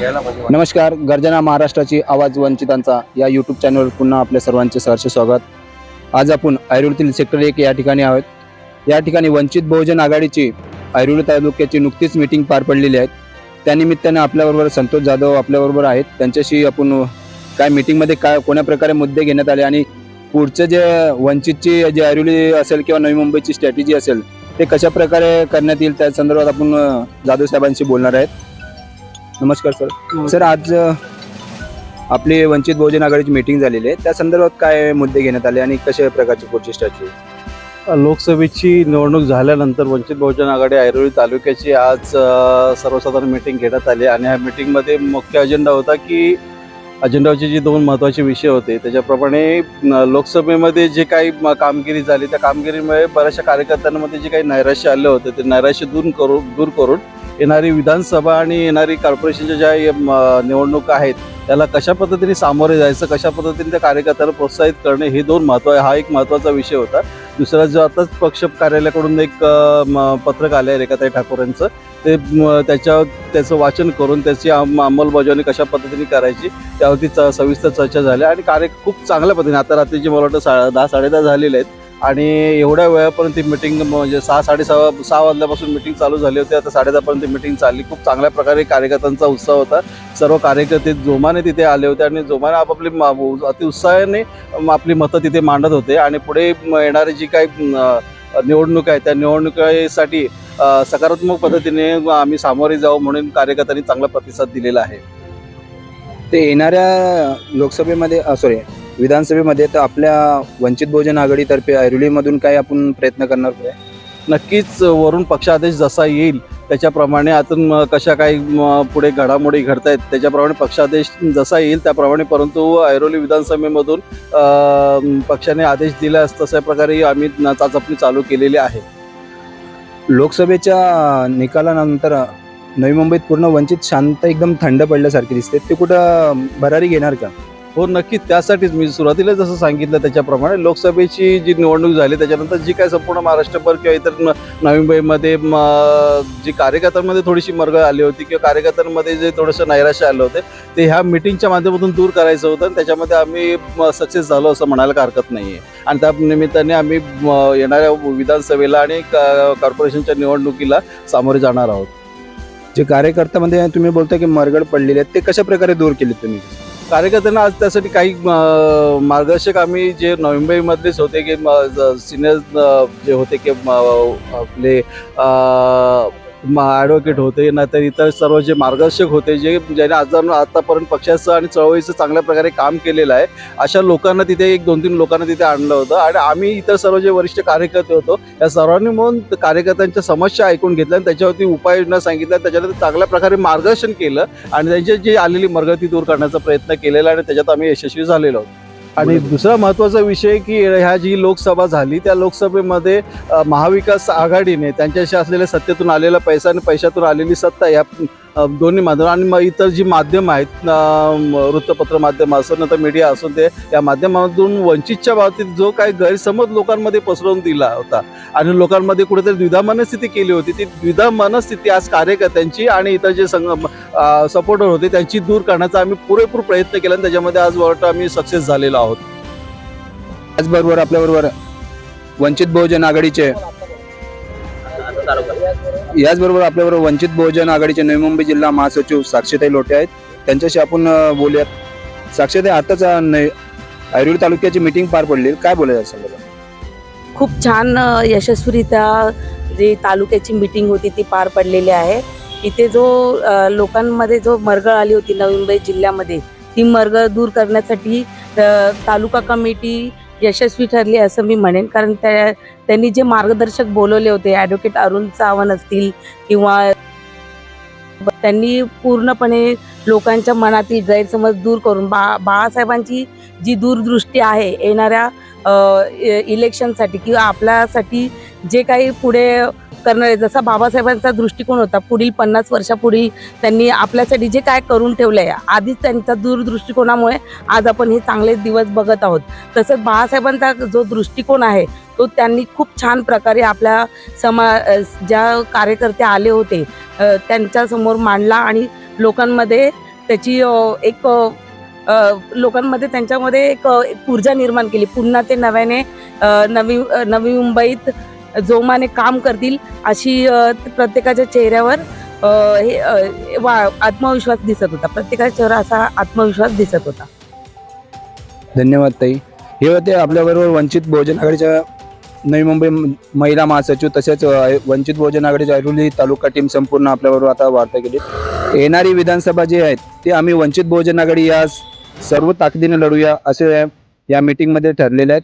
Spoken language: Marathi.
नमस्कार गर्जना महाराष्ट्राची आवाज वंचितांचा या यूट्यूब चॅनलवर पुन्हा आपल्या सर्वांचे सहर्ष स्वागत. आज आपण ऐरोलीतील सेक्टर एक या ठिकाणी आहोत. या ठिकाणी वंचित बहुजन आघाडीची ऐरोली तालुक्याची नुकतीच मीटिंग पार पडलेली आहे. त्यानिमित्ताने आपल्याबरोबर संतोष जाधव आपल्याबरोबर आहेत. त्यांच्याशी आपण काय मीटिंगमध्ये काय कोण्या प्रकारे मुद्दे घेण्यात आले आणि पुढचं जे वंचितची जे ऐरोली असेल किंवा नवी मुंबईची स्ट्रॅटेजी असेल ते कशा प्रकारे करण्यात येईल त्या संदर्भात आपण जाधव साहेबांशी बोलणार आहेत. नमस्कार सर. सर आज आपली वंचित बहुजन आघाडीची मीटिंग झालेली आहे. त्या संदर्भात काय मुद्दे घेण्यात आले आणि कशा प्रकारची पुढची स्ट्रॅटेजी लोकसभेची निवडणूक झाल्यानंतर वंचित बहुजन आघाडी ऐरोली तालुक्याची आज सर्वसाधारण मिटिंग घेण्यात आली आणि ह्या मिटिंगमध्ये मुख्य अजेंडा होता की अजेंडाचे जे दोन महत्त्वाचे विषय होते त्याच्याप्रमाणे लोकसभेमध्ये जे काही कामगिरी झाली त्या कामगिरीमुळे बऱ्याचशा कार्यकर्त्यांमध्ये जे काही नैराश्य आले होते ते नैराश्य दूर करून दूर करून येणारी विधानसभा आणि येणारी कॉर्पोरेशनच्या ज्या म, निवडणुका आहेत त्याला कशा पद्धतीने सामोरे जायचं कशा पद्धतीने त्या कार्यकर्त्याला प्रोत्साहित करणे हे दोन महत्त्व हा एक महत्त्वाचा विषय होता. दुसरा जो आताच पक्ष कार्यालयाकडून एक म, पत्रक आलं आहे रेखाताई ठाकूर यांचं ते त्याच्या त्याचं वाचन करून त्याची अंमलबजावणी कशा पद्धतीने करायची त्यावरती च सविस्तर चर्चा झाल्या आणि कार्य खूप चांगल्या पद्धतीने आता रात्रीची मला वाटतं सा दहा साडेदहा झालेले आहेत. आणि एवढ्या वेळापर्यंत ती मिटिंग म्हणजे सहा साडेसहा सहा वाजल्यापासून मिटिंग चालू झाली होती. आता साडेदहापर्यंत मिटिंग चालली. खूप चांगल्या प्रकारे कार्यकर्त्यांचा उत्साह होता. सर्व कार्यकर्ते जोमाने तिथे आले होते आणि जोमाने आपापली मा- अति उत्साहाने आपली मतं तिथे मांडत होते. आणि पुढे म, येणारी जी काही निवडणूक आहे त्या निवडणुकीसाठी सकारात्मक पद्धतीने आम्ही सामोरे जाऊ म्हणून कार्यकर्त्यांनी चांगला प्रतिसाद दिलेला आहे. ते येणाऱ्या लोकसभेमध्ये सॉरी विधानसभेमध्ये तर आपल्या वंचित बहुजन आघाडीतर्फे ऐरोलीमधून काय आपण प्रयत्न करणार काय नक्कीच वरून पक्षादेश जसा येईल त्याच्याप्रमाणे आतून कशा काही पुढे घडामोडी घडत आहेत त्याच्याप्रमाणे पक्षादेश जसा येईल त्याप्रमाणे परंतु ऐरोली विधानसभेमधून पक्षाने आदेश दिला तशा प्रकारे आम्ही चाचपणी चालू केलेली आहे. लोकसभेच्या निकालानंतर नवी मुंबईत पूर्ण वंचित शांत एकदम थंड पडल्यासारखी दिसते. ते कुठं भरारी घेणार का? हो नक्की त्यासाठीच मी सुरुवातीला जसं सांगितलं त्याच्याप्रमाणे लोकसभेची जी निवडणूक झाली त्याच्यानंतर जी काय संपूर्ण महाराष्ट्रभर किंवा इतर न- नवी मुंबईमध्ये जी कार्यकर्त्यांमध्ये थोडीशी मर्ग आली होती किंवा कार्यकर्त्यांमध्ये जे थोडंसं नैराश्य आलं होते ते ह्या मिटिंगच्या माध्यमातून दूर करायचं होतं आणि त्याच्यामध्ये आम्ही सक्सेस झालो असं म्हणायला हरकत नाही आहे आणि त्या निमित्ताने आम्ही येणाऱ्या विधानसभेला आणि कॉर्पोरेशनच्या निवडणुकीला सामोरे जाणार आहोत. जे कार्यकर्त्यामध्ये तुम्ही बोलता की मरगड पडलेले आहेत ते कशा प्रकारे दूर केले तुम्ही? कार्यकर्त्यांना आज त्यासाठी काही मार्गदर्शक आम्ही जे नवी मुंबईमधलेच होते की सिनियर जे होते की आपले ॲडव्होकेट होते नाहीतर इतर सर्व जे मार्गदर्शक होते जे ज्याने आज आतापर्यंत पक्षाचं आणि चळवळीचं चांगल्या प्रकारे काम केलेलं आहे अशा लोकांना तिथे एक दोन तीन लोकांना तिथे आणलं होतं. आणि आम्ही इतर सर्व जे वरिष्ठ कार्यकर्ते होतो या सर्वांनी म्हणून कार्यकर्त्यांच्या समस्या ऐकून घेतल्या आणि त्याच्यावरती उपाययोजना सांगितल्या. त्याच्यानंतर चांगल्या प्रकारे मार्गदर्शन केलं आणि त्यांची जी आलेली मरगती दूर करण्याचा प्रयत्न केलेला आणि त्याच्यात आम्ही यशस्वी झालेलो आहोत. आणि दुसरा महत्त्वाचा विषय की ह्या जी लोकसभा झाली त्या लोकसभेमध्ये महाविकास आघाडीने त्यांच्याशी असलेल्या सत्तेतून आलेला पैसा आणि पैशातून आलेली सत्ता या दोन्ही माध्यम आणि मग इतर जी माध्यम आहेत वृत्तपत्र माध्यम असो नंतर मीडिया असून ते या माध्यमातून वंचितच्या बाबतीत जो काही गैरसमज लोकांमध्ये पसरवून दिला होता आणि लोकांमध्ये कुठेतरी द्विधा मनस्थिती केली होती ती द्विधा मनस्थिती आज कार्यकर्त्यांची आणि इतर जे संघ सपोर्टर होते त्यांची दूर करण्याचा आम्ही पुरेपूर प्रयत्न केला आणि त्याच्यामध्ये आज वाटतं आम्ही सक्सेस झालेलो आहोत. त्याचबरोबर आपल्याबरोबर वंचित बहुजन आघाडीचे याचबरोबर आपल्याबरोबर वंचित बहुजन आघाडीचे नवी मुंबई जिल्हा महासचिव साक्षीताई लोटे आहेत. त्यांच्याशी आपण बोलूयात. साक्षीताई आताच ऐरोली तालुक्याची मीटिंग पार पडली. काय बोलायचं संदर्भात? खूप छान यशस्वीरित्या जी तालुक्याची मीटिंग होती ती पार पडलेली आहे. इथे जो लोकांमध्ये जो मरगळ आली होती नवी मुंबई जिल्ह्यामध्ये ती मरगळ दूर करण्यासाठी तालुका कमिटी यशस्वी ठरली असं मी म्हणेन. कारण त्या त्यांनी जे मार्गदर्शक बोलवले होते ॲडव्होकेट अरुण सावंत असतील किंवा त्यांनी पूर्णपणे लोकांच्या मनातील गैरसमज दूर करून बा बाळासाहेबांची जी दूरदृष्टी आहे येणाऱ्या इ- इलेक्शनसाठी किंवा आपल्यासाठी जे काही पुढे करणार आहे. जसा बाबासाहेबांचा दृष्टिकोन होता पुढील पन्नास वर्षापुढी त्यांनी आपल्यासाठी जे काय करून ठेवलं आहे आधीच त्यांच्या दूरदृष्टिकोनामुळे आज आपण हे चांगले दिवस बघत आहोत. तसंच बाळासाहेबांचा जो दृष्टिकोन आहे तो त्यांनी खूप छान प्रकारे आपल्या समा ज्या कार्यकर्ते आले होते त्यांच्यासमोर मांडला आणि लोकांमध्ये त्याची एक लोकांमध्ये त्यांच्यामध्ये एक एक ऊर्जा निर्माण केली. पुन्हा ते नव्याने नवी नवी मुंबईत जोमाने काम करतील अशी प्रत्येकाच्या चेहऱ्यावर हे वा आत्मविश्वास दिसत होता. प्रत्येकाच्या चेहरा असा आत्मविश्वास दिसत होता. धन्यवाद ताई. हे होते आपल्याबरोबर वंचित बहुजन आघाडीच्या नवी मुंबई महिला महासचिव तसेच वंचित बहुजन आघाडीच्या ऐरोली तालुका टीम संपूर्ण आपल्याबरोबर आता वार्ता केली. येणारी विधानसभा जी आहेत ते आम्ही वंचित बहुजन आघाडी या सर्व ताकदीने लढूया असे या मीटिंगमध्ये ठरलेले आहेत.